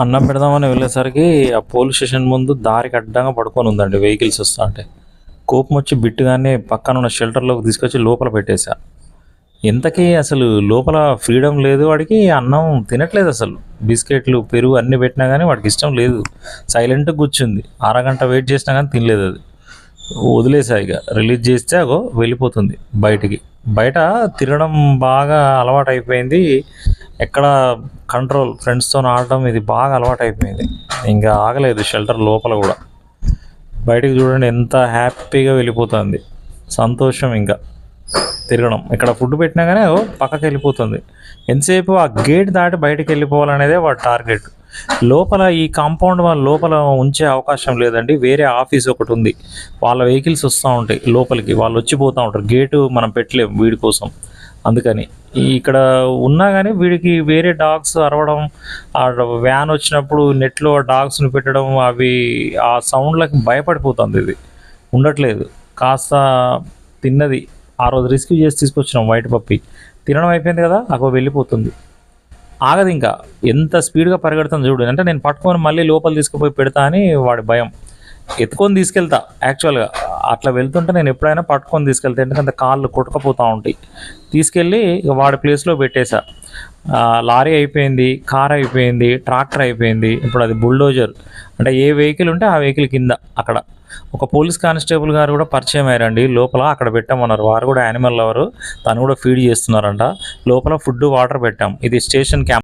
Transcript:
అన్నం పెడదామని వెళ్ళేసరికి ఆ పోలీస్ స్టేషన్ ముందు దారికి అడ్డంగా పడుకొని ఉందండి వెహికల్స్ వస్తా అంటే. కోపం వచ్చి బిట్టుగానే పక్కన ఉన్న షెల్టర్లోకి తీసుకొచ్చి లోపల పెట్టేశా. ఎంతకీ అసలు లోపల ఫ్రీడమ్ లేదు వాడికి అన్నం తినట్లేదు అసలు. బిస్కెట్లు పెరుగు అన్నీ పెట్టినా కానీ వాడికి ఇష్టం లేదు. సైలెంట్గా కూర్చుంది. అరగంట వెయిట్ చేసినా కానీ తినలేదు అది. వదిలేసా ఇక రిలీజ్ చేస్తే అగో వెళ్ళిపోతుంది బయటికి. బయట తిరగడం బాగా అలవాటు అయిపోయింది ఎక్కడ కంట్రోల్ ఫ్రెండ్స్తో ఆడటం ఇది బాగా అలవాటు అయిపోయింది ఇంకా ఆగలేదు షెల్టర్ లోపల కూడా. బయటికి చూడండి ఎంత హ్యాపీగా వెళ్ళిపోతుంది. సంతోషం ఇంకా. తిరగడం. ఇక్కడ ఫుడ్ పెట్టినా కానీ అగో పక్కకి వెళ్ళిపోతుంది. ఎంతసేపు ఆ గేట్ దాటి బయటికి వెళ్ళిపోవాలనేదే వాడి టార్గెట్ లోపల ఈ కాంపౌండ్ వాళ్ళ లోపల ఉంచే అవకాశం లేదండి. వేరే ఆఫీస్ ఒకటి ఉంది. వాళ్ళ వెహికల్స్ వస్తూ ఉంటాయి లోపలికి. వాళ్ళు వచ్చిపోతూ ఉంటారు. గేటు మనం పెట్టలేము వీడి కోసం. అందుకని. ఇక్కడ ఉన్నా కానీ వీడికి వేరే డాగ్స్ అరవడం ఆ వ్యాన్ వచ్చినప్పుడు నెట్లో డాగ్స్ని పెట్టడం అవి ఆ సౌండ్లకి భయపడిపోతుంది ఇది. ఉండట్లేదు. కాస్త తిన్నది. ఆ రోజు రెస్క్యూ చేసి తీసుకొచ్చినాం వైట్ పప్పి. తినడం అయిపోయింది కదా అక్కడ వెళ్ళిపోతుంది. ఆగదు ఇంకా ఎంత స్పీడ్గా పరిగెడుతుంది చూడు. అంటే నేను పట్టుకొని మళ్ళీ లోపల తీసుకుపోయి పెడతా అని వాడి భయం. ఎత్తుకొని తీసుకెళ్తా. యాక్చువల్గా అట్లా వెళ్తుంటే నేను ఎప్పుడైనా పట్టుకొని తీసుకెళ్తా. ఎందుకంటే కాళ్ళు కొట్టుకపోతూ ఉంటాయి. తీసుకెళ్ళి ఇక వాడి ప్లేస్లో పెట్టేశా లారీ అయిపోయింది కార్ అయిపోయింది ట్రాక్టర్ అయిపోయింది. ఇప్పుడు అది బుల్డోజర్ అంటే ఏ వెహికల్ ఉంటే ఆ వెహికల్ కింద అక్కడ. ఒక పోలీస్ కానిస్టేబుల్ గారు కూడా పరిచయం అయ్యారండి. లోపల అక్కడ పెట్టామన్నారు. వారు కూడా యానిమల్ లవరు తను కూడా ఫీడ్ చేస్తున్నారంట. లోపల ఫుడ్ వాటర్ పెట్టాం. ఇది స్టేషన్ క్యాంప్